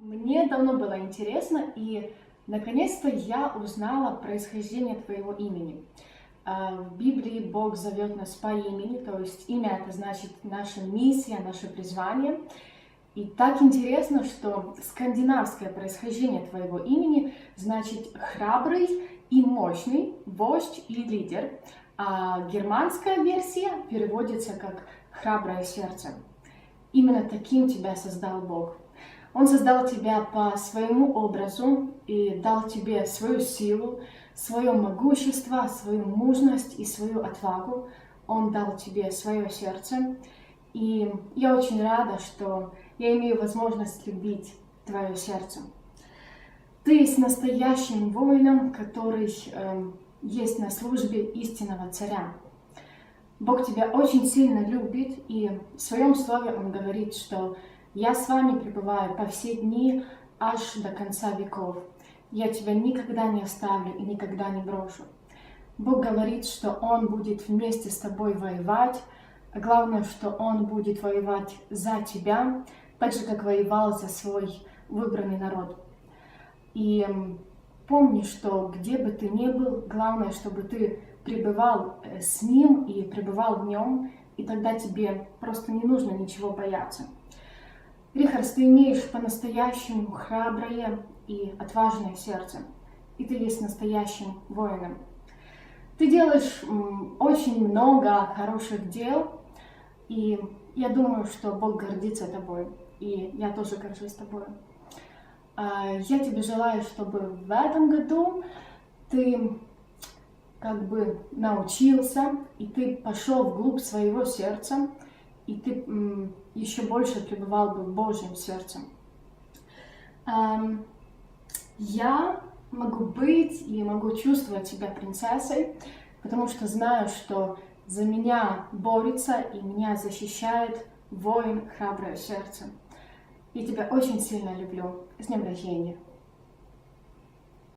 Мне давно было интересно, и наконец-то я узнала происхождение твоего имени. А, В Библии Бог зовет нас по имени, то есть имя это значит наша миссия, наше призвание. И так интересно, что скандинавское происхождение твоего имени значит храбрый и мощный, вождь и лидер, а германская версия переводится как храброе сердце. Именно таким тебя создал Бог. Он создал тебя по своему образу и дал тебе свою силу, свое могущество, свою мужность и свою отвагу. Он дал тебе свое сердце. И я очень рада, что я имею возможность любить твое сердце. Ты есть настоящим воином, который э, есть на службе истинного царя. Бог тебя очень сильно любит, и в своем слове Он говорит, что я с вами пребываю по все дни аж до конца веков. Я тебя никогда не оставлю и никогда не брошу. Бог говорит, что Он будет вместе с тобой воевать, главное, что Он будет воевать за тебя, так же, как воевал за свой выбранный народ. И помни, что где бы ты ни был, главное, чтобы ты пребывал э, с Ним и пребывал в Нем, и тогда тебе просто не нужно ничего бояться. Рихард, ты имеешь по-настоящему храброе и отважное сердце, и ты есть настоящим воином. Ты делаешь очень много хороших дел, и я думаю, что Бог гордится тобой, и я тоже горжусь тобой. А, я тебе желаю, чтобы в этом году ты как бы научился, и ты пошел вглубь своего сердца, и ты еще больше пребывал бы в Божьем сердце. Я могу быть и могу чувствовать себя принцессой, потому что знаю, что за меня борется и меня защищает воин храброе сердце. Я тебя очень сильно люблю. С днем рождения!